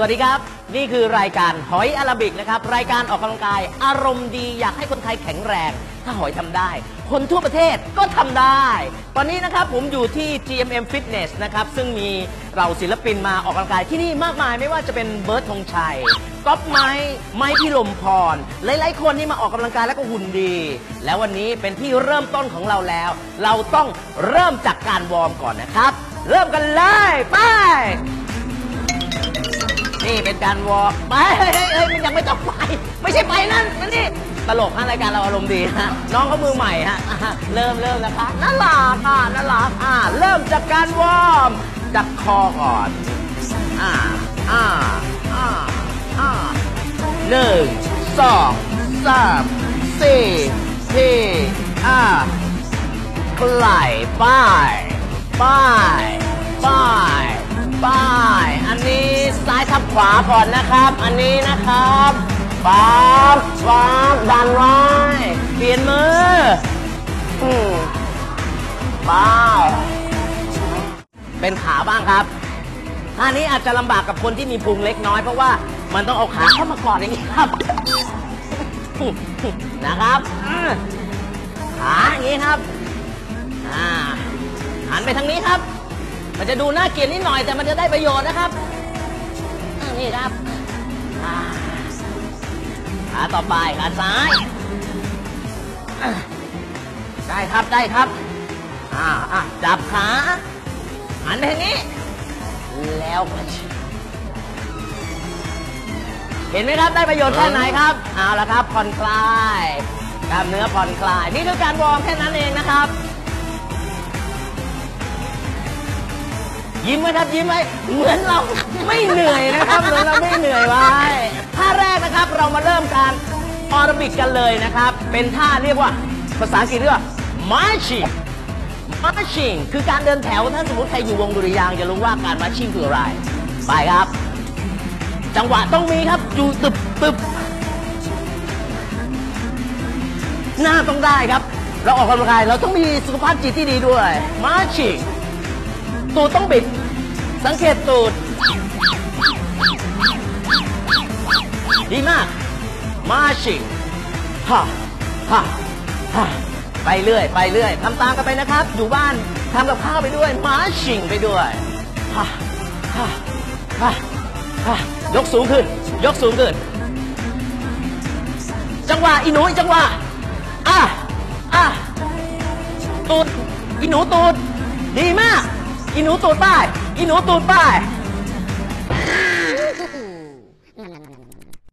สวัสดีครับ นี่คือรายการหอยอาราบิกนะครับ รายการออกกำลังกาย อารมณ์ดีอยากให้คนไทยแข็งแรง ถ้าหอยทำได้ คนทั่วประเทศก็ทำได้ ตอนนี้นะครับผมอยู่ที่ GMM Fitness นะครับ ซึ่งมีเราศิลปินมาออกกำลังกายที่นี่มากมายไม่ว่าจะเป็นเบิร์ดธงชัยก๊อฟไม้ ไม้พี่ลมพร หลายๆ คนที่มาออกกำลังกายแล้วก็หุ่นดี แล้ววันนี้เป็นที่เริ่มต้นของเราแล้ว เราต้องเริ่มจากการวอร์มก่อนนะครับ เริ่มกันเลยไป นี่เป็นการวอร์ไปเฮ้ยเฮ้ยเฮ้ยมันยังไม่ต้องไป ไม่ใช่ไปนั่นนั่นนี่ตลกฮะรายการเราอารมณ์ดีฮะน้องเขามือใหม่ฮะอะเริ่มเริ่มแล้วครับน่ารักอะน่ารักอะเริ่มจากการวอร์มจากคอก่อนอ่าอ่าอ่าอ่าหนึ่งสองสามสี่ที่อ่าไหลไป้ายป้ายป้ายป้ายอันนี้ ขวาก่อนนะครับ อันนี้นะครับปั๊บปั๊บดันไว้เปลี่ยนมืออืมป้าวเป็นขาบ้างครับท่านี้อาจจะลำบากกับคนที่มีพุงเล็กน้อยเพราะว่ามันต้องเอาขาเข้ามากอดอย่างนี้ครับ นะครับขาอย่างนี้ครับอ่าหันไปทางนี้ครับ มันจะดูน่าเกลียดนิดหน่อยแต่มันจะได้ประโยชน์นะครับ นี่ครับอ่าขาต่อไปขาซ้ายอ่าได้ครับได้ครับ อ่าอะจับขาหันไปทางนี้ แล้วก็เห็นไหมครับได้ประโยชน์แค่ไหนครับ เอาละครับผ่อนคลายกล้ามเนื้อผ่อนคลาย นี่คือการวอร์มแค่นั้นเองนะครับ ยิ้มไว้ครับยิ้มไว้เหมือนเราไม่เหนื่อยนะครับเหมือนเราไม่เหนื่อยไว้ท่าแรกนะครับเรามาเริ่มการออร์บิกกันเลยนะครับ เป็นท่าเรียกว่าภาษาอังกฤษเรียกว่า marching marching คือการเดินแถวถ้าสมมติใครอยู่วงดุริยางจะรู้ว่าการ marching คืออะไร ไปครับ จังหวะต้องมีครับอยู่ตึบตึบหน้าต้องได้ครับ เราออกกำลังกายเราต้องมีสุขภาพจิตที่ดีด้วย marching ตูดต้องบิด สังเกตตูด ดีมาก มาชิงฮ่าฮ่าฮ่าไปเรื่อย ไปเรื่อยทำตามกันไปนะครับ อยู่บ้านทำกับข้าวไปด้วย มาชิงไปด้วยฮ่าฮ่าฮ่าฮ่ายกสูงขึ้น ยกสูงขึ้น จังหวะอีหนูจังหวะอะอะตูดอีหนูตูดดีมาก อีหนูตูดป้ายอีหนูตูดป้าย